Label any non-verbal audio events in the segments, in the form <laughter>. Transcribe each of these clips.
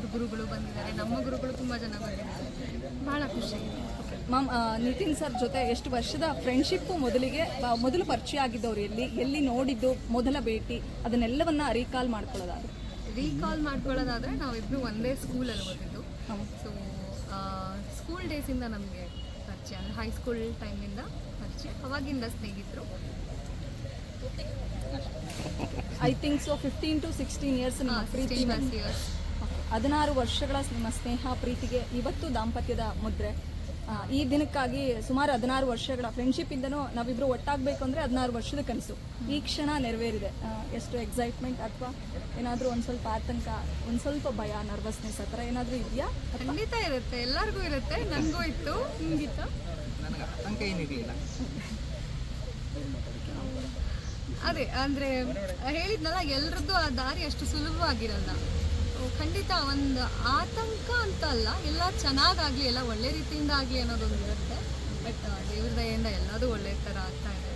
ಅವ್ರ ಗುರುಗಳು ಬಂದಿದ್ದಾರೆ ನಮ್ಮ ಗುರುಗಳು ತುಂಬ ಜನ ಬಂದಿದ್ದಾರೆ. ಭಾಳ ಖುಷಿ. ಮ್ಯಾಮ್ ನಿತಿನ್ ಸರ್ ಜೊತೆ ಎಷ್ಟು ವರ್ಷದ ಫ್ರೆಂಡ್ಶಿಪ್ಪು ಮೊದಲಿಗೆ ಮೊದಲು ಪರಿಚಯ ಆಗಿದ್ದವ್ರು ಎಲ್ಲಿ ಎಲ್ಲಿ ನೋಡಿದ್ದು ಮೊದಲ ಭೇಟಿ ಅದನ್ನೆಲ್ಲವನ್ನ ರೀಕಾಲ್ ಮಾಡ್ಕೊಳ್ಳೋದಾದ್ರೆ? ರೀಕಾಲ್ ಮಾಡ್ಕೊಳ್ಳೋದಾದ್ರೆ ನಾವಿಬ್ರು ಒಂದೇ ಸ್ಕೂಲಲ್ಲಿ ಓದಿದ್ದು. ಸೊ ಸ್ಕೂಲ್ ಡೇಸಿಂದ ನಮಗೆ ಪರಿಚಯ ಅಂದರೆ ಹೈಸ್ಕೂಲ್ ಟೈಮಿಂದ ಪರಿಚಯ ಅವಾಗಿಂದ ಸ್ನೇಹಿತರು. I think so fifteen to sixteen years Preethi years ಹದಿನಾರು ವರ್ಷಗಳ ನಿಮ್ಮ ಸ್ನೇಹ ಪ್ರೀತಿಗೆ ಇವತ್ತು ದಾಂಪತ್ಯದ ಮುದ್ರೆ. ಈ ದಿನಕ್ಕಾಗಿ ಸುಮಾರು ಹದಿನಾರು ವರ್ಷಗಳ ಫ್ರೆಂಡ್ಶಿಪ್ ಇಂದನೂ ನಾವಿಬ್ರು ಒಟ್ಟಾಗಬೇಕು ಅಂದರೆ ಹದಿನಾರು ವರ್ಷದ ಕನಸು. ಈ ಕ್ಷಣ ನೆರವೇರಿದೆ. ಎಷ್ಟು ಎಕ್ಸೈಟ್ಮೆಂಟ್ ಅಥವಾ ಏನಾದರೂ ಒಂದು ಸ್ವಲ್ಪ ಆತಂಕ ಒಂದು ಸ್ವಲ್ಪ ಭಯ ನರ್ವಸ್ನೆಸ್ ಆ ಥರ ಏನಾದರೂ ಇದೆಯಾ? ಖಂಡಿತ ಇರುತ್ತೆ. ಎಲ್ಲರಿಗೂ ಇರುತ್ತೆ. ನನಗೂ ಇತ್ತು. ನಿಮಗಿತ್ತು ನನಗೆ ಆತಂಕ ಏನಿರಲಿಲ್ಲ ಅದೇ ಅಂದರೆ ಹೇಳಿದ್ನಲ್ಲ ಎಲ್ರದ್ದು ಆ ದಾರಿ ಅಷ್ಟು ಸುಲಭವಾಗಿರಲ್ಲ. ಖಂಡಿತ ಒಂದು ಆತಂಕ ಅಂತ ಅಲ್ಲ ಎಲ್ಲ ಚೆನ್ನಾಗಾಗಲಿ ಎಲ್ಲ ಒಳ್ಳೆ ರೀತಿಯಿಂದ ಆಗಲಿ ಅನ್ನೋದೊಂದು ಇರುತ್ತೆ. ಬಟ್ ದೇವ್ರ ದಯೆಯಿಂದ ಎಲ್ಲದೂ ಒಳ್ಳೆ ಥರ ಆಗ್ತಾ ಇದೆ.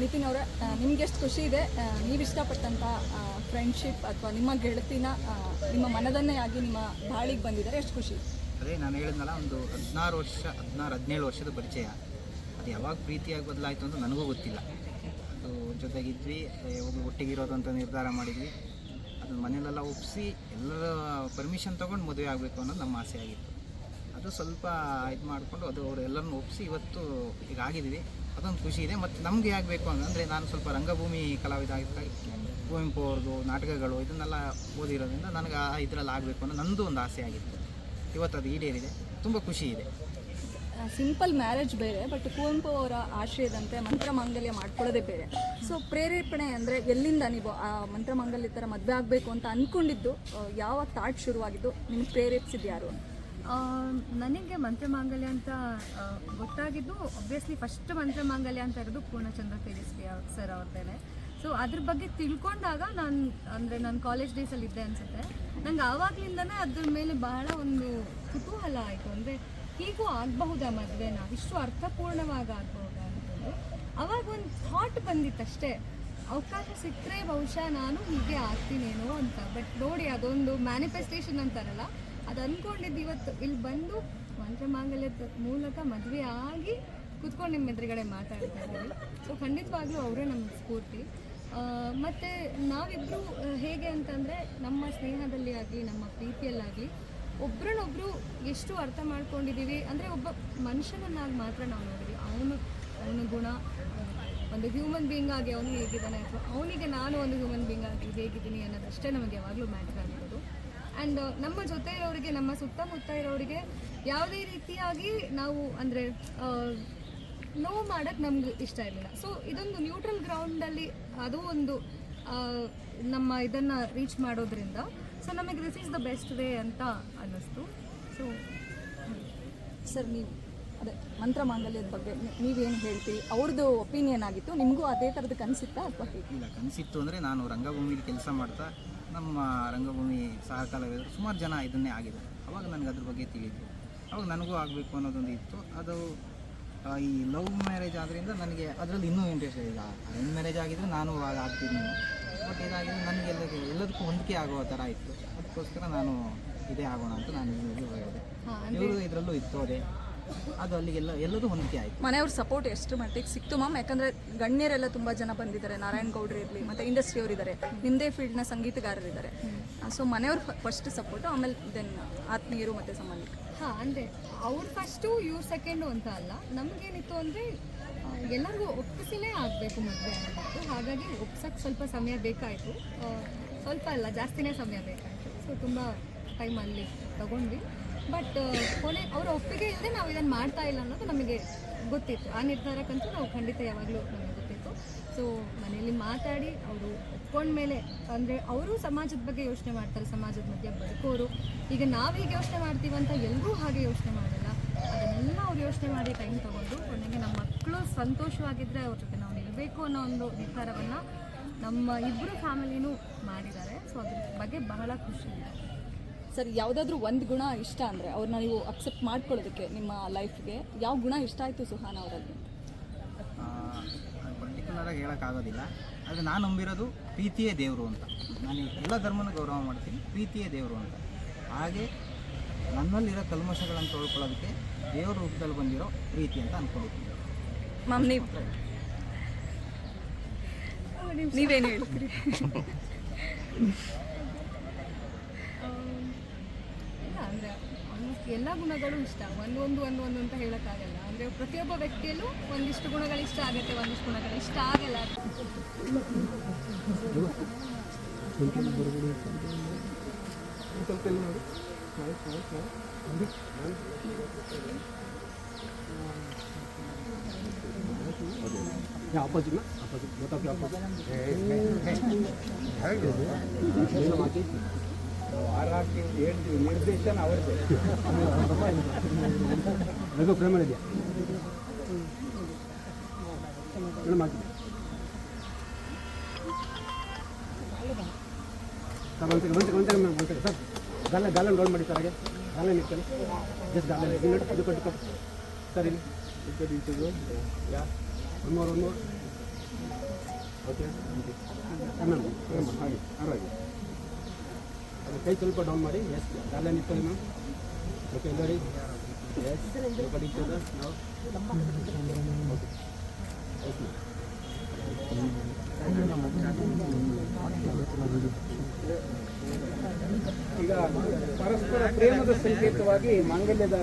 ನಿತಿನ್ ಅವರೇ ನಿಮ್ಗೆ ಎಷ್ಟು ಖುಷಿ ಇದೆ? ನೀವು ಇಷ್ಟಪಟ್ಟಂತ ಫ್ರೆಂಡ್ಶಿಪ್ ಅಥವಾ ನಿಮ್ಮ ಗೆಳತಿನ ನಿಮ್ಮ ಮನದನ್ನೇ ಆಗಿ ನಿಮ್ಮ ಬಾಳಿಗೆ ಬಂದಿದ್ದಾರೆ. ಎಷ್ಟು ಖುಷಿ? ಅದೇ ನಾನು ಹೇಳಿದ್ನಲ್ಲ ಒಂದು ಹದಿನಾರು ವರ್ಷ ಹದಿನಾರು ಹದಿನೇಳು ವರ್ಷದ ಪರಿಚಯ. ಅದು ಯಾವಾಗ ಪ್ರೀತಿಯಾಗಿ ಬದಲಾಯಿತು ಅಂತ ನನಗೂ ಗೊತ್ತಿಲ್ಲ. ಅದು ಜೊತೆಗಿದ್ವಿ ಒಟ್ಟಿಗೆ ಒಟ್ಟಿಗಿರೋದು ಅಂತ ನಿರ್ಧಾರ ಮಾಡಿದ್ವಿ. ಅದು ಮನೆಯಲ್ಲೆಲ್ಲ ಒಪ್ಪಿಸಿ ಎಲ್ಲರ ಪರ್ಮಿಷನ್ ತೊಗೊಂಡು ಮದುವೆ ಆಗಬೇಕು ಅನ್ನೋದು ನಮ್ಮ ಆಸೆ ಆಗಿತ್ತು. ಅದು ಸ್ವಲ್ಪ ಇದು ಮಾಡಿಕೊಂಡು ಅದು ಅವರು ಎಲ್ಲರನ್ನು ಒಪ್ಪಿಸಿ ಇವತ್ತು ಈಗ ಆಗಿದ್ದೀವಿ. ಅದೊಂದು ಖುಷಿ ಇದೆ. ಮತ್ತು ನಮಗೆ ಆಗಬೇಕು ಅಂದರೆ ನಾನು ಸ್ವಲ್ಪ ರಂಗಭೂಮಿ ಕಲಾವಿದ ಆಗಿದ್ದಾಗ ಕುವೆಂಪು ಅವ್ರದ್ದು ನಾಟಕಗಳು ಇದನ್ನೆಲ್ಲ ಓದಿರೋದ್ರಿಂದ ನನಗೆ ಆ ಇದರಲ್ಲಿ ಆಗಬೇಕು ಅನ್ನೋ ನಂದು ಒಂದು ಆಸೆ ಆಗಿತ್ತು. ಇವತ್ತು ಅದು ಈಡೇರಿದೆ. ತುಂಬ ಖುಷಿ ಇದೆ. ಸಿಂಪಲ್ ಮ್ಯಾರೇಜ್ ಬೇರೆ ಬಟ್ ಕುವೆಂಪು ಅವರ ಆಶಯದಂತೆ ಮಂತ್ರ ಮಾಂಗಲ್ಯ ಮಾಡ್ಕೊಳ್ಳೋದೇ ಬೇರೆ. ಸೊ ಪ್ರೇರೇಪಣೆ ಅಂದರೆ ಎಲ್ಲಿಂದ ನೀವು ಆ ಮಂತ್ರ ಮಾಂಗಲ್ಯ ಥರ ಮದುವೆ ಆಗಬೇಕು ಅಂತ ಅಂದ್ಕೊಂಡಿದ್ದು ಯಾವ ಥಾಟ್ ಶುರುವಾಗಿದ್ದು, ನಿಮ್ಗೆ ಪ್ರೇರೇಪಿಸಿದ್ದು ಯಾರು? ನನಗೆ ಮಂತ್ರಮಾಂಗಲ್ಯ ಅಂತ ಗೊತ್ತಾಗಿದ್ದು ಒಬ್ವಿಯಸ್ಲಿ ಫಸ್ಟ್ ಮಂತ್ರಮಾಂಗಲ್ಯ ಅಂತ ಇರೋದು ಪೂರ್ಣಚಂದ್ರ ತೇಜಸ್ವಿ ಸರ್ ಅವ್ರದ್ದೇನೆ ಸೊ ಅದ್ರ ಬಗ್ಗೆ ತಿಳ್ಕೊಂಡಾಗ ನಾನು, ಅಂದರೆ ನಾನು ಕಾಲೇಜ್ ಡೇಸಲ್ಲಿ ಇದ್ದೆ ಅನಿಸುತ್ತೆ. ನಂಗೆ ಆವಾಗಲಿಂದನೇ ಅದ್ರ ಮೇಲೆ ಬಹಳ ಒಂದು ಕುತೂಹಲ ಆಯಿತು. ಅಂದರೆ ಹೀಗೂ ಆಗಬಹುದಾ ಮದುವೆನ? ಇಷ್ಟು ಅರ್ಥಪೂರ್ಣವಾಗಿ ಆಗಬಹುದಾ ಅಂತಂದು ಅವಾಗ ಒಂದು ಥಾಟ್ ಬಂದಿತ್ತಷ್ಟೇ. ಅವಕಾಶ ಸಿಕ್ಕರೆ ಬಹುಶಃ ನಾನು ಹೀಗೆ ಆಗ್ತೀನೇನೋ ಅಂತ. ಬಟ್ ನೋಡಿ, ಅದೊಂದು ಮ್ಯಾನಿಫೆಸ್ಟೇಷನ್ ಅಂತಾರಲ್ಲ. ಅದು ಅಂದ್ಕೊಂಡಿದ್ದು ಇವತ್ತು. ಇಲ್ಲಿ ಬಂದು ಮಂತ್ರಮಾಂಗಲ್ಯದ ಮೂಲಕ ಮದುವೆ ಆಗಿ ಕುತ್ಕೊಂಡು ನಿಮ್ಮ ಎದುರುಗಡೆ ಮಾತಾಡ್ತಾ ಸೊ ಖಂಡಿತವಾಗ್ಲೂ ಅವರೇ ನಮ್ಮ ಸ್ಫೂರ್ತಿ. ಮತ್ತೆ ನಾವಿಬ್ಬರು ಹೇಗೆ ಅಂತಂದರೆ ನಮ್ಮ ಸ್ನೇಹದಲ್ಲಿ ಆಗಲಿ, ನಮ್ಮ ಪ್ರೀತಿಯಲ್ಲಾಗಲಿ ಒಬ್ರನ್ನೊಬ್ರು ಎಷ್ಟು ಅರ್ಥ ಮಾಡ್ಕೊಂಡಿದ್ದೀವಿ, ಅಂದರೆ ಒಬ್ಬ ಮನುಷ್ಯನನ್ನಾಗಿ ಮಾತ್ರ ನಾವು ನೋಡಿದ್ವಿ ಅವನು, ಅವನ ಗುಣ, ಒಂದು ಹ್ಯೂಮನ್ ಬೀಯಿಂಗ್ ಆಗಿ ಅವನು ಹೇಗಿದ್ದಾನೆ, ಅಥವಾ ಅವನಿಗೆ ನಾನು ಒಂದು ಹ್ಯೂಮನ್ ಬೀಯಿಂಗ್ ಆಗಿ ಹೇಗಿದ್ದೀನಿ ಅನ್ನೋದಷ್ಟೇ ನಮಗೆ ಯಾವಾಗಲೂ ಮ್ಯಾಟರ್ ಆಗಿರೋದು ಆ್ಯಂಡ್ ನಮ್ಮ ಜೊತೆ ಇರೋರಿಗೆ ನಮ್ಮ ಸುತ್ತಮುತ್ತ ಇರೋರಿಗೆ ಯಾವುದೇ ರೀತಿಯಾಗಿ ನಾವು, ಅಂದರೆ ನೋವು ಮಾಡೋಕ್ಕೆ ನಮ್ಗೆ ಇಷ್ಟ ಇರಲಿಲ್ಲ. ಸೊ ಇದೊಂದು ನ್ಯೂಟ್ರಲ್ ಗ್ರೌಂಡಲ್ಲಿ ಅದು ಒಂದು ನಮ್ಮ ಇದನ್ನು ರೀಚ್ ಮಾಡೋದ್ರಿಂದ ಸೊ ನಮಗೆ this is the best way ಅಂತ ಅನ್ನಿಸ್ತು. ಸೊ ಸರ್ ನೀವು ಅದೇ ಮಂತ್ರ ಮಾಂಗಲ್ಯದ ಬಗ್ಗೆ ನೀವೇನು ಹೇಳ್ತೀರಿ? ಅವ್ರದ್ದು ಒಪಿನಿಯನ್ ಆಗಿತ್ತು ನಿಮಗೂ ಅದೇ ಥರದ್ದು ಕನಸಿತ್ತಾ ಅಥವಾ ಇಲ್ಲ ಕನಸಿತ್ತು ಅಂದರೆ ನಾನು ರಂಗಭೂಮಿಲಿ ಕೆಲಸ ಮಾಡ್ತಾ ನಮ್ಮ ರಂಗಭೂಮಿ ಸಹಕಾಲವೇ ಕಲಾವಿದರು ಸುಮಾರು ಜನ ಇದನ್ನೇ ಆಗಿದ್ದಾರೆ ಅವಾಗ ನನಗೆ ಅದ್ರ ಬಗ್ಗೆ ತಿಳಿಯಿತು ಅವಾಗ ನನಗೂ ಆಗಬೇಕು ಅನ್ನೋದೊಂದು ಇತ್ತು. ಅದು ಈ ಲವ್ ಮ್ಯಾರೇಜ್ ಆದ್ದರಿಂದ ನನಗೆ ಅದರಲ್ಲಿ ಇನ್ನೂ ಇಂಟ್ರೆಸ್ಟ್ ಇದೆ ಅರೇಂಜ್ ಮ್ಯಾರೇಜ್ ಆಗಿದ್ರೆ ನಾನು ಆಗ ಆಗ್ತಿದ್ದೆ ಬಟ್ ಇದಾಗಿದೆ ನನಗೆ ಎಲ್ಲದಕ್ಕೆ ಎಲ್ಲದಕ್ಕೂ ಹೊಂದಿಕೆ ಆಗುವ ಥರ ಇತ್ತು. ಅದಕ್ಕೋಸ್ಕರ ನಾನು ಇದೇ ಆಗೋಣ ಅಂತ ನಾನು ಇಲ್ಲಿ ಹೇಳಿದೆ. ಇವರು ಇದರಲ್ಲೂ ಇತ್ತು ಅದೇ. ಅದು ಅಲ್ಲಿಗೆಲ್ಲ ಎಲ್ಲದೂ ಹೊಂದಿಕೆ ಆಯಿತು. ಮನೆಯವ್ರ ಸಪೋರ್ಟ್ ಎಷ್ಟು ಮಟ್ಟಿಗೆ ಸಿಕ್ತು ಮ್ಯಾಮ್ ಯಾಕಂದ್ರೆ ಗಣ್ಯರೆಲ್ಲ ತುಂಬ ಜನ ಬಂದಿದ್ದಾರೆ. ನಾರಾಯಣ್ ಗೌಡ್ರು ಇರಲಿ ಮತ್ತು ಇಂಡಸ್ಟ್ರಿಯವ್ರು ಇದ್ದಾರೆ ನಿಮ್ಮದೇ ಫೀಲ್ಡ್ನ ಸಂಗೀತಗಾರರಿದ್ದಾರೆ. ಸೊ ಮನೆಯವ್ರ ಫಸ್ಟ್ ಸಪೋರ್ಟು ಆಮೇಲೆ ದೆನ್ ಆತ್ಮೀಯರು ಮತ್ತು ಸಂಬಂಧಿಕರು. ಹಾಂ, ಅಂದರೆ ಅವ್ರು ಫಸ್ಟು ಇವ್ರು ಸೆಕೆಂಡು ಅಂತ ಅಲ್ಲ. ನಮಗೇನಿತ್ತು ಅಂದರೆ ಎಲ್ಲರಿಗೂ ಒಪ್ಪಿಸಿಲೇ ಆಗಬೇಕು ಮದುವೆ ಅನ್ನೋದು ಹಾಗಾಗಿ ಒಪ್ಸೋಕ್ಕೆ ಸ್ವಲ್ಪ ಸಮಯ ಬೇಕಾಯಿತು. ಸ್ವಲ್ಪ ಅಲ್ಲ, ಜಾಸ್ತಿನೇ ಸಮಯ ಬೇಕಾಯಿತು. ಸೊ ತುಂಬ ಅಲ್ಲಿ ತಗೊಂಡ್ವಿ. ಬಟ್ ಕೊನೆ ಅವರ ಒಪ್ಪಿಗೆ ಇಲ್ಲದೆ ನಾವು ಇದನ್ನು ಮಾಡ್ತಾ ಇಲ್ಲ ಅನ್ನೋದು ನಮಗೆ ಗೊತ್ತಿತ್ತು. ಆ ನಿರ್ಧಾರಕ್ಕಂತೂ ನಾವು ಖಂಡಿತ ಯಾವಾಗಲೂ ಸೊ ಮನೆಯಲ್ಲಿ ಮಾತಾಡಿ ಅವರು ಒಪ್ಕೊಂಡ್ಮೇಲೆ, ಅಂದರೆ ಅವರು ಸಮಾಜದ ಬಗ್ಗೆ ಯೋಚನೆ ಮಾಡ್ತಾರೆ, ಸಮಾಜದ ಮಧ್ಯೆ ಬದುಕೋರು. ಈಗ ನಾವೀಗ ಯೋಚನೆ ಮಾಡ್ತೀವಂತ ಎಲ್ಲರೂ ಹಾಗೆ ಯೋಚನೆ ಮಾಡಲ್ಲ. ಅದನ್ನೆಲ್ಲ ಅವ್ರು ಯೋಚನೆ ಮಾಡಿ ಟೈಮ್ ತಗೊಂಡು ಕೊನೆಗೆ ನಮ್ಮ ಮಕ್ಕಳು ಸಂತೋಷವಾಗಿದ್ದರೆ ಅವ್ರ ಜೊತೆ ನಾವು ನಿಲ್ಲಬೇಕು ಅನ್ನೋ ಒಂದು ನಿರ್ಧಾರವನ್ನು ನಮ್ಮ ಇಬ್ಬರು ಫ್ಯಾಮಿಲಿನೂ ಮಾಡಿದ್ದಾರೆ. ಸೊ ಅದ್ರ ಬಗ್ಗೆ ಬಹಳ ಖುಷಿ ಇದೆ. ಸರ್, ಯಾವುದಾದ್ರೂ ಒಂದು ಗುಣ ಇಷ್ಟ ಅಂದರೆ ಅವ್ರನ್ನ ನೀವು ಅಕ್ಸೆಪ್ಟ್ ಮಾಡ್ಕೊಳ್ಳೋದಕ್ಕೆ ನಿಮ್ಮ ಲೈಫ್ಗೆ ಯಾವ ಗುಣ ಇಷ್ಟ ಆಯಿತು ಸುಹಾನ ಅವರಲ್ಲಿ? ಪರ್ಟಿಕ್ಯುಲರಾಗಿ ಹೇಳೋಕ್ಕಾಗೋದಿಲ್ಲ. ಆದರೆ ನಾನು ನಂಬಿರೋದು ಪ್ರೀತಿಯೇ ದೇವರು ಅಂತ. ನಾನು ಎಲ್ಲ ಧರ್ಮನ ಗೌರವ ಮಾಡ್ತೀನಿ ಪ್ರೀತಿಯೇ ದೇವರು ಅಂತ. ಹಾಗೆ ನನ್ನಲ್ಲಿರೋ ಕಲ್ಮಶಗಳನ್ನು ತೊಳ್ಕೊಳ್ಳೋದಕ್ಕೆ ದೇವ್ರ ರೂಪದಲ್ಲಿ ಬಂದಿರೋ ಪ್ರೀತಿ ಅಂತ ಅಂದ್ಕೊಂಡಿದ್ದೀನಿ ಮ್ಯಾಮ್ ನೀವು ನೀವೇನು ಹೇಳ್ತೀರಿ? <laughs> ಅಂದರೆ ಎಲ್ಲ ಗುಣಗಳು ಇಷ್ಟ. ಒಂದೊಂದು ಒಂದು ಒಂದು ಅಂತ ಹೇಳೋಕ್ಕಾಗಲ್ಲ. ಅಂದರೆ ಪ್ರತಿಯೊಬ್ಬ ವ್ಯಕ್ತಿಯಲ್ಲೂ ಒಂದಿಷ್ಟು ಗುಣಗಳು ಇಷ್ಟ ಆಗುತ್ತೆ ಒಂದಿಷ್ಟು ಗುಣಗಳು ಇಷ್ಟ ಆಗಲ್ಲ. ಆಪೋಸಿಟ್ ಆಪೋಸಿಟ್ ನಿರ್ದೇಶನ ಅವ್ರದ್ದೇ ರಘು ಪ್ರೇಮ ಇದೆಯಾ? ಮೇಡಮ್ ಸರ್, ಒಂದು ಸೆಕೆಂಡ್, ಒಂದು ರೋಲ್ ಮಾಡಿ ಸರ್ ಹಾಗೆ. ಗಾಲನ್ ಜಸ್ಟ್ ಗಾಲನ್ ಇದು ನೋಡಿ ಇದು ಕೊಟ್ಟು ಸರ್, ಇಲ್ಲಿ. ಇದು yeah one one okay madam madam ಹಾಗೆ ಆರಾಗಿ ಅದು ಕೈ ಸ್ವಲ್ಪ ಡೌನ್ ಮಾಡಿ. ಎಸ್ ಅಲ್ಲ ಇರ್ತದೆ ಮ್ಯಾಮ್ ಓಕೆ ನೋಡಿ ಎಸ್ ಓಕೆ ಈಗ ಪರಸ್ಪರ ಪ್ರೇಮದ ಸಂಕೇತವಾಗಿ ಮಾಂಗಲ್ಯದ